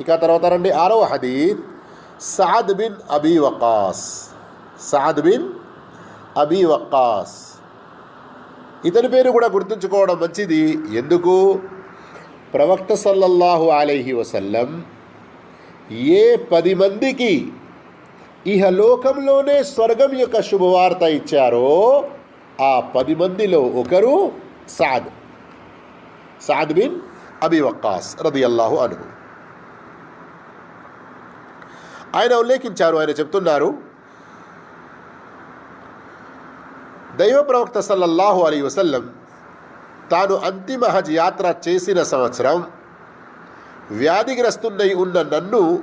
ఇక తర్వాత రండి ఆరవ హదీద్ Saad bin Abi Waqqas Saad bin Abi Waqqas ఇతని పేరు కూడా గుర్తుంచుకోవడం మంచిది. ఎందుకు? ప్రవక్త సల్లల్లాహు అలైహి వసల్లం ఏ పది మందికి ఇహలోకంలోనే స్వర్గం యొక్క శుభవార్త ఇచ్చారో ఆ పది మందిలో ఒకరు Saad. Saad bin Abi Waqqas రది అల్లాహు అను ఆయన ఉల్లేఖించారు ఆయన చెప్తున్నారు దైవ ప్రవక్త సల్లల్లాహు అలీ వసల్లం తాను అంతిమ హజ్ యాత్ర చేసిన సంవత్సరం వ్యాధిగ్రస్తున్నై ఉన్న నన్ను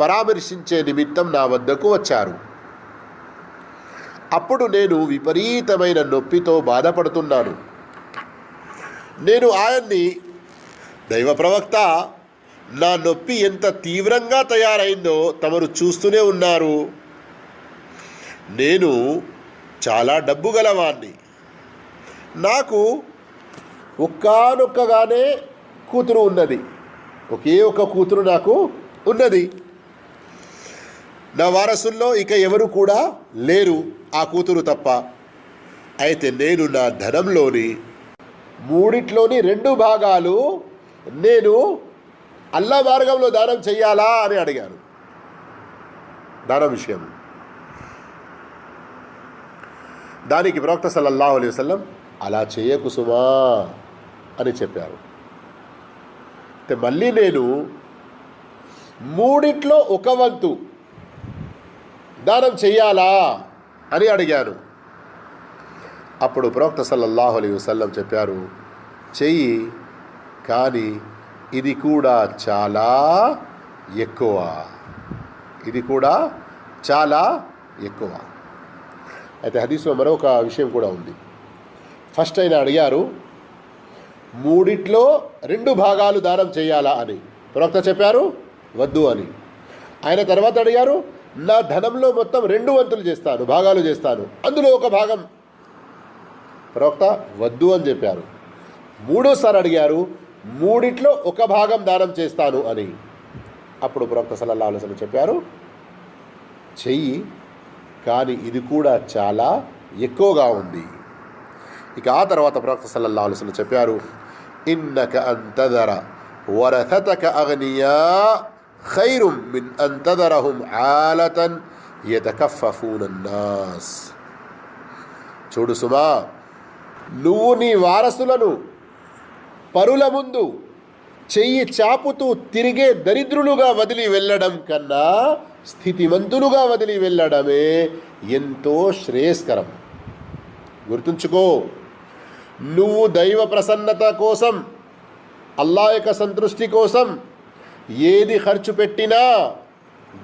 పరామర్శించే నిమిత్తం నా వద్దకు వచ్చారు. అప్పుడు నేను విపరీతమైన నొప్పితో బాధపడుతున్నాను. నేను ఆయన్ని దైవ ప్రవక్త నా నొప్పి ఎంత తీవ్రంగా తయారైందో తమరు చూస్తూనే ఉన్నారు. నేను చాలా డబ్బు గలవాణ్ణి. నాకు ఒక్కనొక్కగానే కూతురు ఉన్నది. ఒకే ఒక కూతురు నాకు ఉన్నది. నా వారసుల్లో ఇక ఎవరు కూడా లేరు ఆ కూతురు తప్ప. అయితే నేను నా ధనంలోని మూడిట్లోని రెండు భాగాలు నేను అల్లా మార్గంలో దానం చేయాలా అని అడిగాను దానం విషయం. దానికి ప్రవక్త సల్లల్లాహు అలైహి వసల్లం అలా చేయకు సుమా అని చెప్పారు. అయితే మళ్ళీ నేను మూడిట్లో ఒక వంతు దానం చెయ్యాలా అని అడిగాను. అప్పుడు ప్రవక్త సల్లల్లాహు అలైహి వసల్లం చెప్పారు చెయ్యి కానీ ఇది కూడా చాలా ఎక్కువ. ఇది కూడా చాలా ఎక్కువ. అయితే హదీస్లో మరొక విషయం కూడా ఉంది. ఫస్ట్ ఆయన అడిగారు మూడిట్లో రెండు భాగాలు దానం చేయాలా అని. ప్రవక్త చెప్పారు వద్దు అని. ఆయన తర్వాత అడిగారు నా ధనంలో మొత్తం రెండు వంతులు చేస్తాను భాగాలు చేస్తాను. అందులో ఒక భాగం. ప్రవక్త వద్దు అని చెప్పారు. మూడోసారి అడిగారు మూడిట్లో ఒక భాగం దానం చేస్తాను అని. అప్పుడు ప్రవక్త సల్లల్లాహు అలైహి చెప్పారు చెయ్యి కానీ ఇది కూడా చాలా ఎక్కువగా ఉంది. ఇక ఆ తర్వాత ప్రవక్త సల్లల్లా అలసలు చెప్పారు ఇన్నక అంతదర వరథతక అగ్నియా ఖైరుం మిన్ అంతదరహుం ఆలతన్ యతకఫఫూన చూడు సుమా నువ్వు నీ వారసులను పరుల ముందు చెయ్యి చాపుతూ తిరిగే దరిద్రులుగా వదిలి వెళ్ళడం కన్నా స్థితిమంతులుగా వదిలి వెళ్ళడమే ఎంతో శ్రేయస్కరం. గుర్తుంచుకో నువ్వు దైవ ప్రసన్నత కోసం అల్లా యొక్క సంతృష్టి కోసం ఏది ఖర్చు పెట్టినా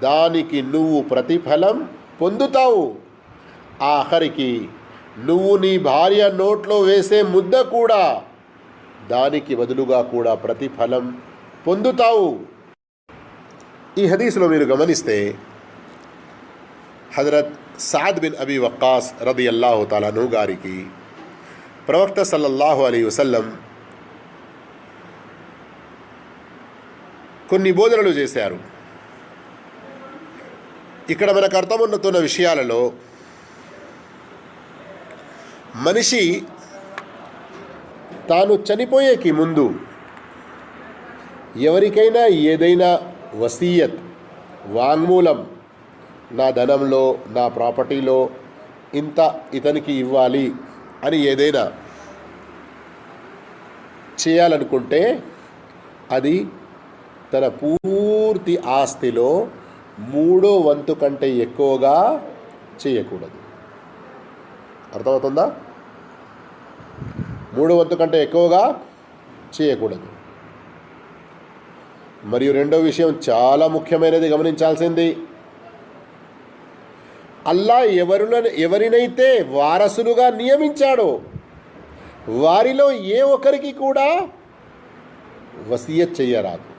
దానికి నువ్వు ప్రతిఫలం పొందుతావు. ఆఖరికి నువ్వు నీ భార్య నోట్లో వేసే ముద్ద కూడా దానికి బదులుగా కూడా ప్రతిఫలం పొందుతావు. ఈ హదీస్లో మీరు గమనిస్తే హజరత్ సాద్ బిన్ అబీ వక్కాస్ రది అల్లాహు తాలాను గారికి ప్రవక్త సల్లల్లాహు అలీ వసల్లం కొన్ని బోధనలు చేశారు. ఇక్కడ మనకు అర్థమున్నతున్న విషయాలలో మనిషి తాను చనిపోయేకి ముందు ఎవరికైనా ఏదైనా వసీయత్ వాంగ్మూలం నా ధనంలో నా ప్రాపర్టీలో ఇంత ఇతనికి ఇవ్వాలి అని ఏదైనా చేయాలనుకుంటే అది తన పూర్తి ఆస్తిలో మూడో వంతు కంటే ఎక్కువగా చేయకూడదు. అర్థమవుతుందా? మూడు వంతు కంటే ఎక్కువగా చేయకూడదు. మరియు రెండో విషయం చాలా ముఖ్యమైనది గమనించాల్సింది. అల్లా ఎవరులను ఎవరినైతే వారసులుగా నియమించాడో వారిలో ఏ ఒక్కరికి కూడా వసీయత్ చెయ్యరాదు.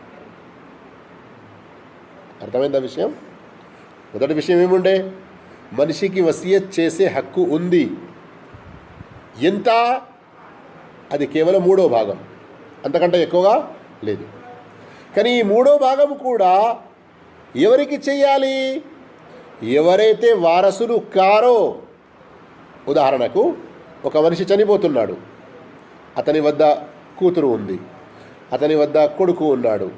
అర్థమైందా విషయం? మొదటి విషయం ఏముండే? మనిషికి వసీయత్ చేసే హక్కు ఉంది. ఎంత? అది కేవలం మూడో భాగం. అంతకంటే ఎక్కువగా లేదు. కానీ ఈ మూడో భాగం కూడా ఎవరికి చెయ్యాలి ఎవరైతే వారసులు కారో ఉదాహరణకు ఒక మనిషి చనిపోతున్నాడు. అతని వద్ద కూతురు ఉంది. అతని వద్ద కొడుకు ఉన్నాడు.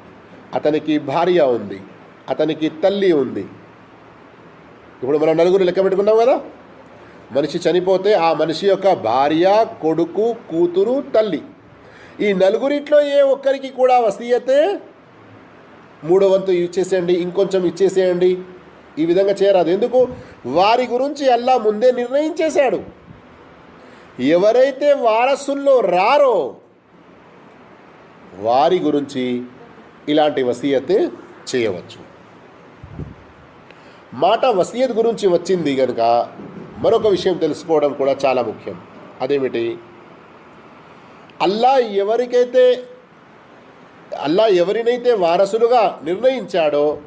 అతనికి భార్య ఉంది. అతనికి తల్లి ఉంది. ఇప్పుడు మనం నలుగురు లెక్క పెట్టుకున్నాం కదా? మనిషి చనిపోతే ఆ మనిషి యొక్క భార్య కొడుకు కూతురు తల్లి. ఈ నలుగురిట్లో ఏ ఒక్కరికి కూడా వసీయతే మూడో వంతు ఇచ్చేసేయండి ఇంకొంచెం ఇచ్చేసేయండి. ఈ విధంగా చేయరాదు. ఎందుకు? వారి గురించి అల్లా ముందే నిర్ణయించేశాడు. ఎవరైతే వారసుల్లో రారో వారి గురించి ఇలాంటి వసీయత్ చేయవచ్చు. మాట వసీయత్ గురించి వచ్చింది కనుక మరొక విషయం తెలుసుకోవడం కూడా చాలా ముఖ్యం. అదేమిటి? అల్లా ఎవరికైతే అల్లా ఎవరినైతే వారసులుగా నిర్ణయించాడో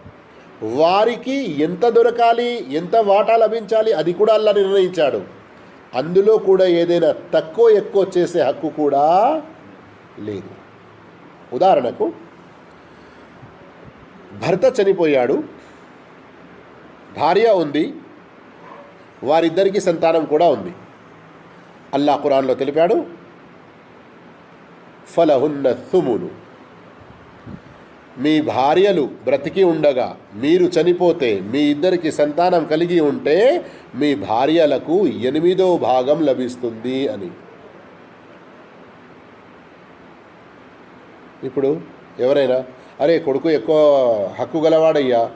వారికి ఎంత దొరకాలి ఎంత వాటా లభించాలి అది కూడా అల్లా నిర్ణయించాడు. అందులో కూడా ఏదైనా తక్కువ ఎక్కువ చేసే హక్కు కూడా లేదు. ఉదాహరణకు భర్త చనిపోయాడు భార్య ఉంది వారిద్దరికీ సంతానం కూడా ఉంది. అల్లా ఖురాన్లో తెలిపాడు ఫలహున్న సుములు మీ భార్యలు బ్రతికి ఉండగా మీరు చనిపోతే మీ ఇద్దరికి సంతానం కలిగి ఉంటే మీ భార్యలకు ఎనిమిదో భాగం లభిస్తుంది అని. ఇప్పుడు ఎవరైనా అరే కొడుకు ఎక్కువ హక్కు గలవాడయ్యా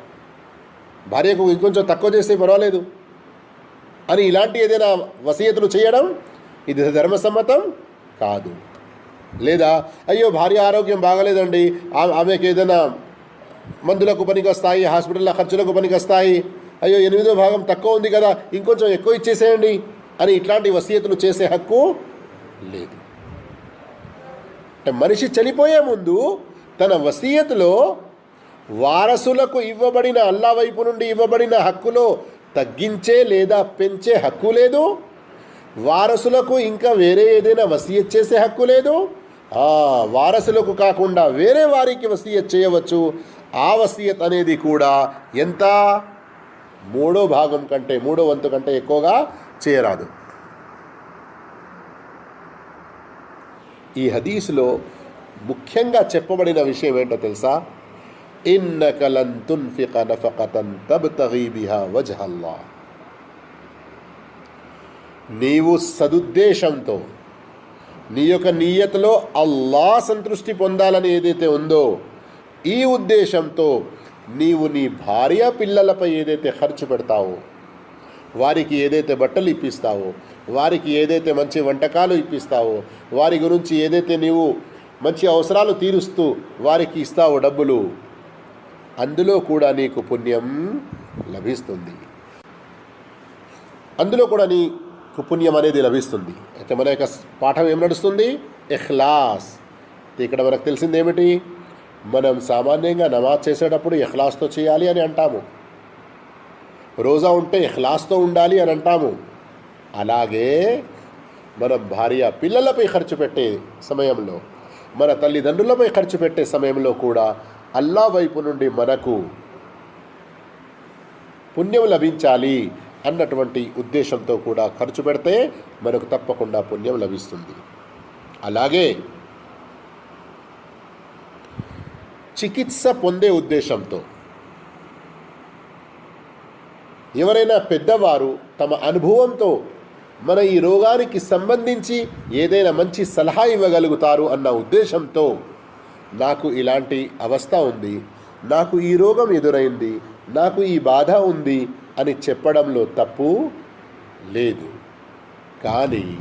భార్యకు ఇంకొంచెం తక్కువ చేస్తే పర్వాలేదు. అని ఇలాంటి ఏదైనా వసీయతలు చేయడం ఇది ధర్మసమ్మతం కాదు. లేదా అయ్యో భార్య ఆరోగ్యం బాగలేదండి ఆ- ఆమెకి ఏదైనా మందులకు పనికి వస్తాయి హాస్పిటల్లో ఖర్చులకు పనికి వస్తాయి అయ్యో ఎనిమిదో భాగం తక్కువ ఉంది కదా ఇంకొంచెం ఎక్కువ ఇచ్చేసేయండి అని ఇట్లాంటి వసీయతలు చేసే హక్కు లేదు. అంటే మనిషి చనిపోయే ముందు తన వసీయతలో వారసులకు ఇవ్వబడిన అల్లా వైపు నుండి ఇవ్వబడిన హక్కులో తగ్గించే లేదా పెంచే హక్కు లేదు. వారసులకు ఇంకా వేరే ఏదైనా వసీయత్ చేసే హక్కు లేదు. వారసులకు కాకుండా వేరే వారికి వసీయత్ చేయవచ్చు. ఆ వసీయత్ అనేది కూడా ఎంత? మూడో భాగం కంటే మూడో వంతు కంటే ఎక్కువగా చేయరాదు. ఈ హదీసులో ముఖ్యంగా చెప్పబడిన విషయం ఏంటో తెలుసా? ఇన్నక లన్ తున్ఫిక నఫకతన్ తబ్తగీ బిహా వజ్హల్లా నీవు సదుద్దేశంతో నీ యొక్క నీయతలో అల్లా సంతృష్టి పొందాలని ఏదైతే ఉందో ఈ ఉద్దేశంతో నీవు నీ భార్య పిల్లలపై ఏదైతే ఖర్చు పెడతావో వారికి ఏదైతే బట్టలు ఇప్పిస్తావో వారికి ఏదైతే మంచి వంటకాలు ఇప్పిస్తావో వారి గురించి ఏదైతే నీవు మంచి అవసరాలు తీరుస్తూ వారికి ఇస్తావో డబ్బులు అందులో కూడా నీకు పుణ్యం లభిస్తుంది. అందులో కూడా నీకు పుణ్యం అనేది లభిస్తుంది. అయితే మన యొక్క పాఠం ఏం నడుస్తుంది? ఇఖ్లాస్. ఇక్కడ మనకు తెలిసింది ఏమిటి? మనం సామాన్యంగా నమాజ్ చేసేటప్పుడు ఇఖ్లాస్తో చేయాలి అని అంటాము. రోజా ఉంటే ఇఖ్లాస్తో ఉండాలి అని అంటాము. అలాగే మన భార్య పిల్లలపై ఖర్చు పెట్టే సమయంలో మన తల్లిదండ్రులపై ఖర్చు పెట్టే సమయంలో కూడా అల్లా వైపు నుండి మనకు పుణ్యం లభించాలి అన్నటువంటి ఉద్దేశంతో కూడా ఖర్చు పెడితే మనకు తప్పకుండా పుణ్యం లభిస్తుంది. అలాగే చికిత్స పొందే ఉద్దేశంతో ఎవరైనా పెద్దవారు తమ అనుభవంతో మన ఈ రోగానికి సంబంధించి ఏదైనా మంచి సలహా ఇవ్వగలుగుతారు అన్న ఉద్దేశంతో నాకు ఇలాంటి అవస్థ ఉంది నాకు ఈ రోగం ఎదురైంది నాకు ఈ బాధ ఉంది అని చెప్పడంలో తప్పు లేదు. కానీ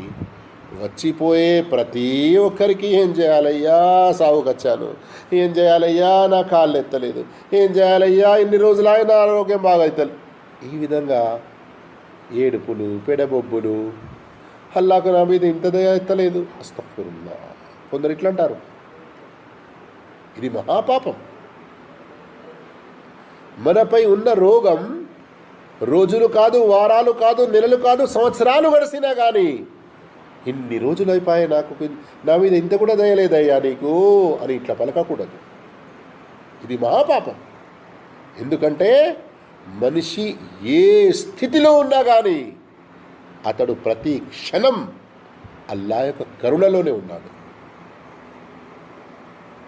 వచ్చిపోయే ప్రతి ఒక్కరికి ఏం చేయాలయ్యా? సాగుకొచ్చాను ఏం చేయాలయ్యా? నా కాళ్ళు ఎత్తలేదు. ఏం చేయాలయ్యా? ఇన్ని రోజులు ఆయన ఆరోగ్యం బాగా ఈ విధంగా ఏడుపులు పెడబొబ్బులు హల్లాకు నా మీద ఇంత దయ ఎత్తలేదు. అస్తఫురుల్లా. కొందరు ఇట్లా అంటారు ఇది మహాపాపం. మనపై ఉన్న రోగం రోజులు కాదు వారాలు కాదు నెలలు కాదు సంవత్సరాలు గడిచినా కానీ ఇన్ని రోజులు అయిపోయాయి నాకు. నా మీద ఇంత కూడా దయలేదయ్యా నీకు అని ఇట్లా పలకకూడదు. ఇది మహాపాపం. ఎందుకంటే మనిషి ఏ స్థితిలో ఉన్నా కానీ అతడు ప్రతి క్షణం అల్లా యొక్క కరుణలోనే ఉన్నాడు.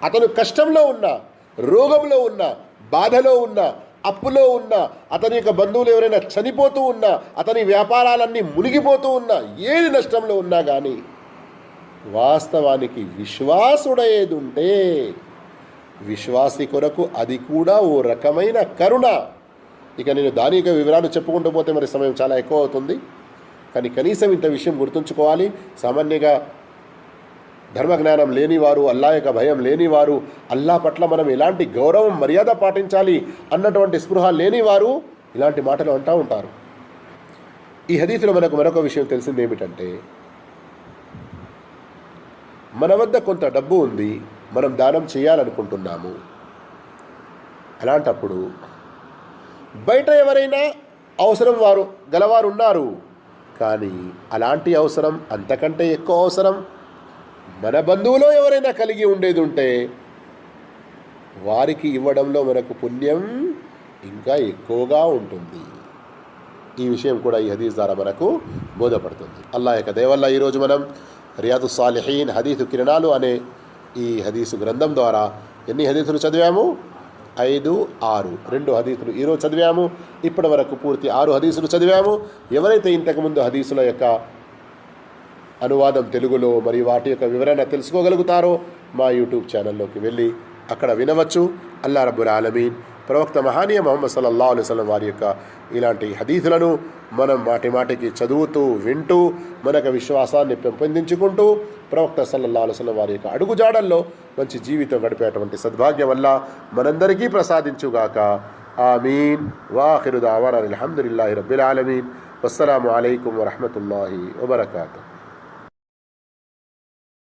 అతను కష్టంలో ఉన్న రోగంలో ఉన్న బాధలో ఉన్న అప్పులో ఉన్న అతని యొక్క బంధువులు ఎవరైనా చనిపోతూ ఉన్నా అతని వ్యాపారాలన్నీ మునిగిపోతూ ఉన్నా ఏది నష్టంలో ఉన్నా కానీ వాస్తవానికి విశ్వాసుడేది ఉంటే విశ్వాసి కొరకు అది కూడా ఓ రకమైన కరుణ. ఇక నేను దాని యొక్క వివరాలు చెప్పుకుంటూ పోతే మరి సమయం చాలా ఎక్కువ అవుతుంది. కానీ కనీసం ఇంత విషయం గుర్తుంచుకోవాలి. సామాన్యంగా ధర్మజ్ఞానం లేనివారు అల్లా యొక్క భయం లేనివారు అల్లా పట్ల మనం ఎలాంటి గౌరవం మర్యాద పాటించాలి అన్నటువంటి స్పృహ లేనివారు ఇలాంటి మాటలు అంటూ ఉంటారు. ఈ హదీసులో మనకు మరొక విషయం తెలిసింది ఏమిటంటే మన వద్ద కొంత డబ్బు ఉంది మనం దానం చేయాలనుకుంటున్నాము. అలాంటప్పుడు బయట ఎవరైనా అవసరం వారు గలవారు ఉన్నారు కానీ అలాంటి అవసరం అంతకంటే ఎక్కువ అవసరం మన బంధువులో ఎవరైనా కలిగి ఉండేది ఉంటే వారికి ఇవ్వడంలో మనకు పుణ్యం ఇంకా ఎక్కువగా ఉంటుంది. ఈ విషయం కూడా ఈ హదీస్ ద్వారా మనకు బోధపడుతుంది. అల్లా యొక్క దేవల్ల ఈరోజు మనం రియాదు సాలిహీన్ హదీసు కిరణాలు అనే ఈ హదీసు గ్రంథం ద్వారా ఎన్ని హదీసులు చదివాము? ఐదు ఆరు. రెండు హదీసులు ఈరోజు చదివాము. ఇప్పటి వరకు పూర్తి ఆరు హదీసులు చదివాము. ఎవరైతే ఇంతకుముందు హదీసుల యొక్క అనువాదం తెలుగులో మరియు వాటి యొక్క వివరణ తెలుసుకోగలుగుతారో మా యూట్యూబ్ ఛానల్లోకి వెళ్ళి అక్కడ వినవచ్చు. అల్లా రబ్బుల్ ఆలమీన్. ప్రవక్త మహానీయ మొహమ్మద్ సల్లల్లా అలైవలం వారి యొక్క ఇలాంటి హదీసులను మనం మాటి మాటికి చదువుతూ వింటూ మనకు విశ్వాసాన్ని పెంపొందించుకుంటూ ప్రవక్త సల్లల్లా అలైవలం వారి యొక్క అడుగుజాడల్లో మంచి జీవితం గడిపేటువంటి సద్భాగ్యం వల్ల మనందరికీ ప్రసాదించుగాక. ఆమీన్. వాఖిరు దావాన్ అల్హమ్దుల్లాహి రబ్బిల్ ఆలమీన్. అస్సలం అయికం వరహమతుల్లాహి వబర్కాతు.